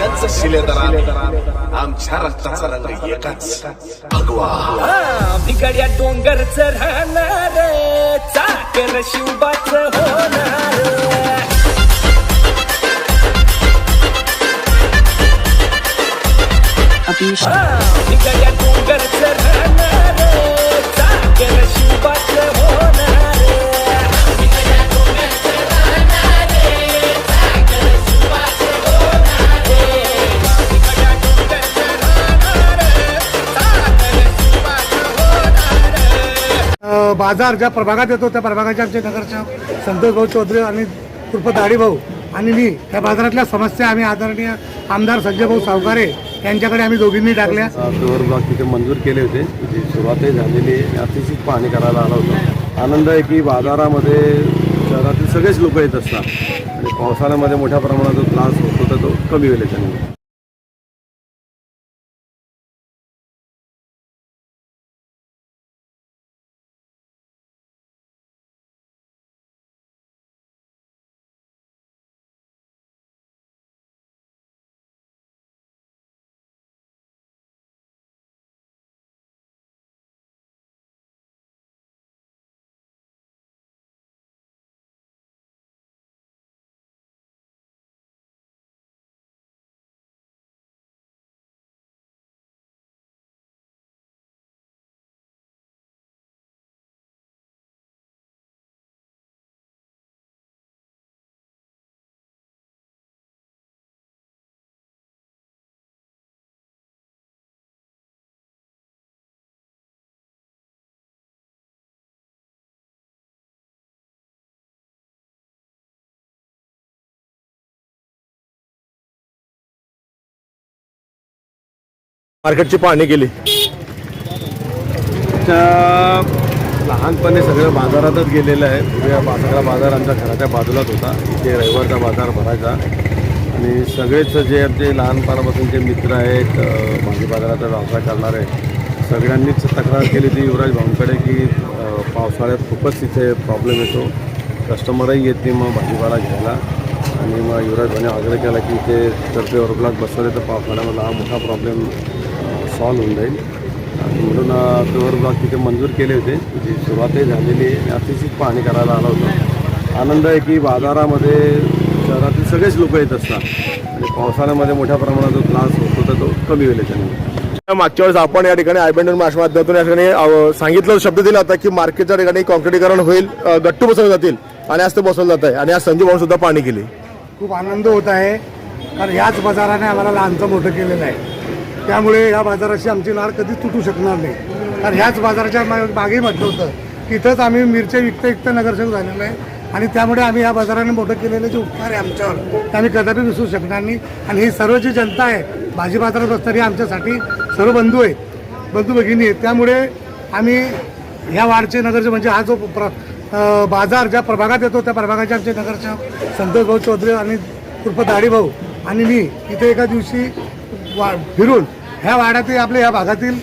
राज्यांचं शिलेदार आमच्या रक्ताचा रंग एकच. भगवा बिगड्या डोंगरच राहणार चाकर शिवबाच होणार बिगड्या डोंगरच राहणार बाजार ज्या प्रभागात येतो त्या प्रभागाच्या आमचे नगरच्या संतोष भाऊ चौधरी आणि कृप दाढी भाऊ आणि मी त्या बाजारातल्या समस्या आम्ही आदरणीय आमदार संजय भाऊ सावकारे यांच्याकडे आम्ही दोघींनी टाकल्या. फ्लोअर ब्लॉक तिथे मंजूर केले होते. जी सुरुवातही झालेली अतिशय पाहणी करायला आला होता. आनंद आहे की बाजारामध्ये शहरातील सगळेच लोक येत असतात. आणि पावसाळ्यामध्ये मोठ्या प्रमाणात जो त्रास होतो तर तो कमी होईल याच्याने मार्केटची पाहणी केली. त्या लहानपणी सगळं बाजारातच गेलेलं आहे. पूर्वी हा सगळा बाजार आमच्या घराच्या बाजूलाच होता. इथे रविवारचा बाजार भरायचा. आणि सगळेच जे आमचे लहानपणापासूनचे मित्र आहेत अ, भाजी बाजाराचा व्यवसाय करणारे सगळ्यांनीच तक्रार केली ती युवराज भाऊंकडे की पावसाळ्यात खूपच तिथे प्रॉब्लेम येतो. कस्टमरही येत नाही मग भाजीपाला घ्यायला. आणि मग युवराज भाऊने आग्रह केला की इथे जर ते ओव्हरब्लॉक बसवले तर पावसाळ्यामध्ये हा मोठा प्रॉब्लेम सॉल्व्ह होऊन जाईल. आणि म्हणून फ्लोअर ब्लॉक तिथे मंजूर केले होते. जी सुरुवातही झालेली आहे. अतिशय पाहणी करायला आला होता. आनंद आहे की बाजारामध्ये शहरातील सगळेच लोक येत असतात. आणि पावसाळ्यामध्ये मोठ्या प्रमाणात जो त्रास होतो तर तो कमी होईल याच्याने मागच्या वेळेस आपण या ठिकाणी आयबंडन माध्यमातून या ठिकाणी सांगितलं शब्द दिला होता की मार्केटच्या ठिकाणी कॉन्क्रिटीकरण होईल गट्टू बसवले जातील. आणि आज ते बसवलं जात आहे आणि आज संजय भाऊ सुद्धा पाहणी केली. खूप आनंद होत आहे. कारण याच बाजाराने आम्हाला लहानचं मोठं केलेलं आहे. त्यामुळे ह्या बाजाराशी आमची नाळ कधीच तुटू शकणार नाही. कारण ह्याच बाजाराच्या मा- मागे म्हटलं होतं इथंच आम्ही मिरच्या विकता विकता नगरसेवक झालेलो आहे. आणि त्यामुळे आम्ही या बाजाराने मोठं केलेले जे उपकार आहे आमच्यावर ते आम्ही कदापि विसरू शकणार नाही. आणि ही सर्व जी जनता आहे भाजी बाजारात बसणारी आमच्यासाठी सर्व बंधू आहेत बंधू भगिनी आहेत. त्यामुळे आम्ही ह्या वाडचे नगरचे म्हणजे हा जो प्र बाजार ज्या प्रभागात येतो त्या प्रभागाचे आमचे नगरचे संतोष भाऊ चौधरी आणि कृप दाढी भाऊ आणि मी इथे एका दिवशी वा फिरून ह्या वाड्यातील आपल्या ह्या भागातील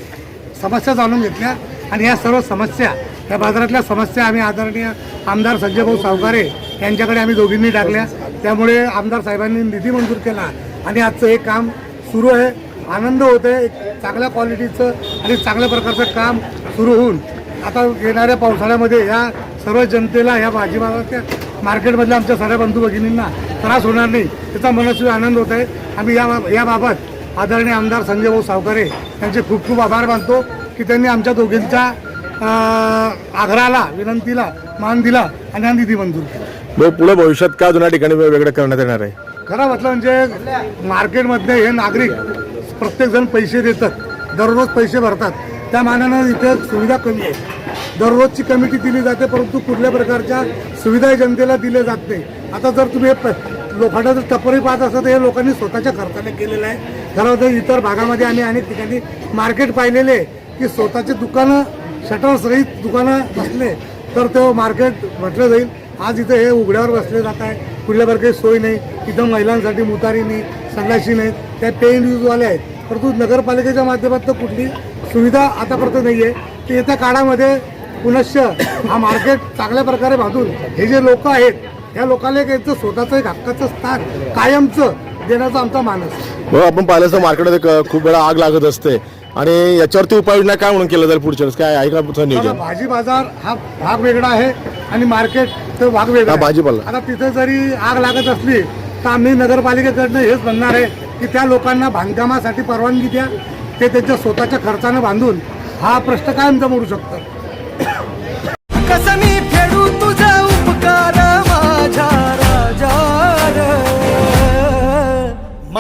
समस्या जाणून घेतल्या. आणि ह्या सर्व समस्या या बाजारातल्या समस्या आम्ही आदरणीय आमदार संजय भाऊ सावकारे यांच्याकडे आम्ही दोघींनी टाकल्या. त्यामुळे आमदार साहेबांनी निधी मंजूर केला. आणि आजचं हे काम सुरू आहे. आनंद होते एक चांगल्या क्वालिटीचं आणि चांगल्या प्रकारचं काम सुरू होऊन आता येणाऱ्या पावसाळ्यामध्ये ह्या सर्व जनतेला ह्या भाजीपाल्याच्या मार्केटमधल्या आमच्या सर्व बंधू भगिनींना त्रास होणार नाही. त्याचा मनस्वी आनंद होत आहे. आम्ही या याबाबत आदरणीय आमदार संजय भाऊ सावकारे यांचे खूप खूप आभार मानतो की त्यांनी आमच्या दोघींच्या आग्रहाला विनंतीला मान दिला आणि हा निधी मंजूर केला. पुढे भविष्यात का जुन्या ठिकाणी वेगळं करण्यात येणार आहे? खरं म्हटलं म्हणजे मार्केटमधले हे नागरिक प्रत्येकजण पैसे देतात दररोज पैसे भरतात. त्या मानानं इथे सुविधा कमी आहे. दररोजची कमिटी दिली जाते परंतु कुठल्या प्रकारच्या सुविधा जनतेला दिल्या जात नाही. आता जर तुम्ही लोखंडाचं टपरी पाहत असतं तर हे लोकांनी स्वतःच्या खर्चाने केलेलं आहे. खरं तर इतर भागामध्ये आम्ही अनेक ठिकाणी मार्केट पाहिलेले आहे की स्वतःचे दुकानं शटर सहित दुकानं असले तर तो मार्केट म्हटलं जाईल. आज इथं हे उघड्यावर बसले जात आहे. कुठल्या प्रकारची सोय नाही. इथं महिलांसाठी मुतारी नाही संडाशी नाही. त्या पेन यूजवाले आहेत. परंतु नगरपालिकेच्या माध्यमातून कुठली सुविधा आतापर्यंत नाही आहे. ते येत्या काळामध्ये पुनश्च हा मार्केट चांगल्या प्रकारे बांधून हे जे लोक आहेत या लोकांना एक यांचं स्वतःचं एक हक्काचं स्थान कायमचं देण्याचा आमचा मानस बघ आपण पाहिलं तर मार्केटमध्ये क- खूप वेळा आग लागत असते. आणि याच्यावरती उपाययोजना काय म्हणून केलं जाईल पुढच्या वेळेस? काय आहे का बघा, नियोजन? भाजी बाजार हा भाग वेगळा आहे आणि मार्केट तो भाग वेगळा हा, आहे. भाजीपाला. आता तिथे जरी आग लागत असली तर आम्ही नगरपालिकेकडनं हेच म्हणणार आहे की त्या लोकांना बांधकामासाठी परवानगी द्या. ते त्यांच्या स्वतःच्या खर्चानं बांधून हा प्रश्न कायमचा मोडू शकतात. कसं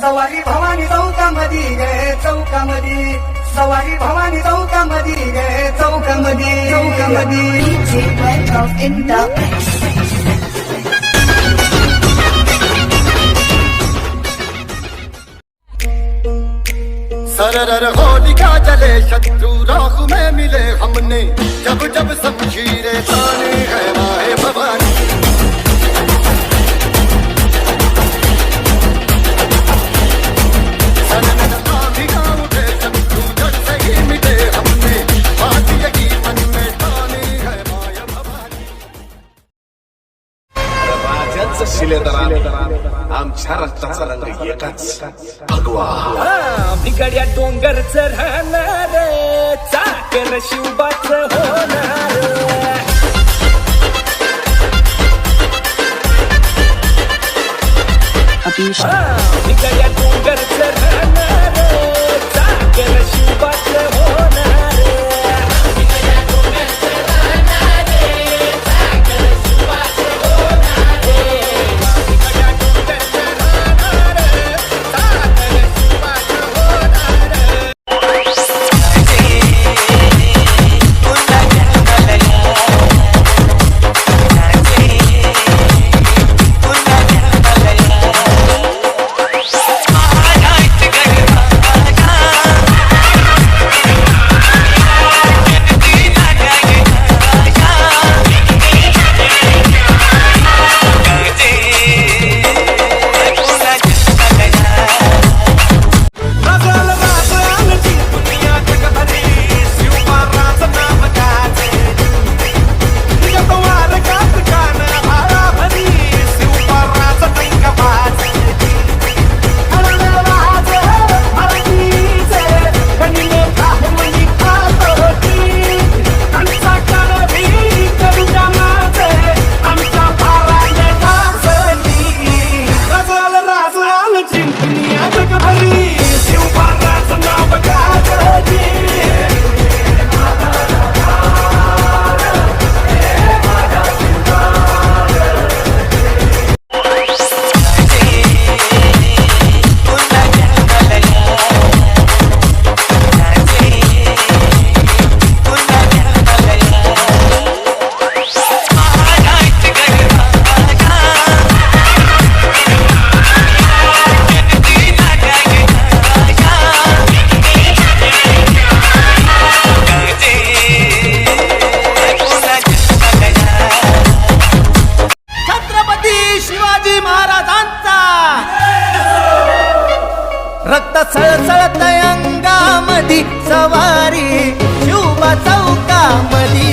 सवारी भवानी चौकामधी गे चौकामधी सवारी भवानी चौकामधी गे चौकामधी चौकामधी DJ went off in the सरर होलिका जले शत्रु राहु में मिले हमने। जब जब शमशीरें ताने। रक्ताचा डोंगर एकाच भगवा भिगड्या डोंगरच राहणार चाकर शिवबाच होणार भिगड्या डोंगरच राहणार चाकर शिवबाच होणार सवारी शिवबा चौकामधी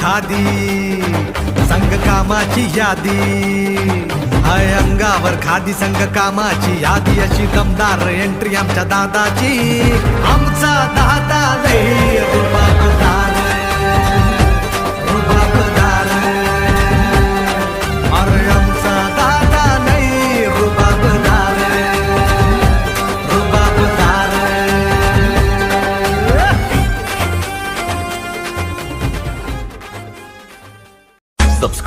खादी संघ कामाची यादी. अंगावर खादी संघ कामाची यादी. अशी दमदार एंट्री आमच्या दादाची. आमचा दादा लई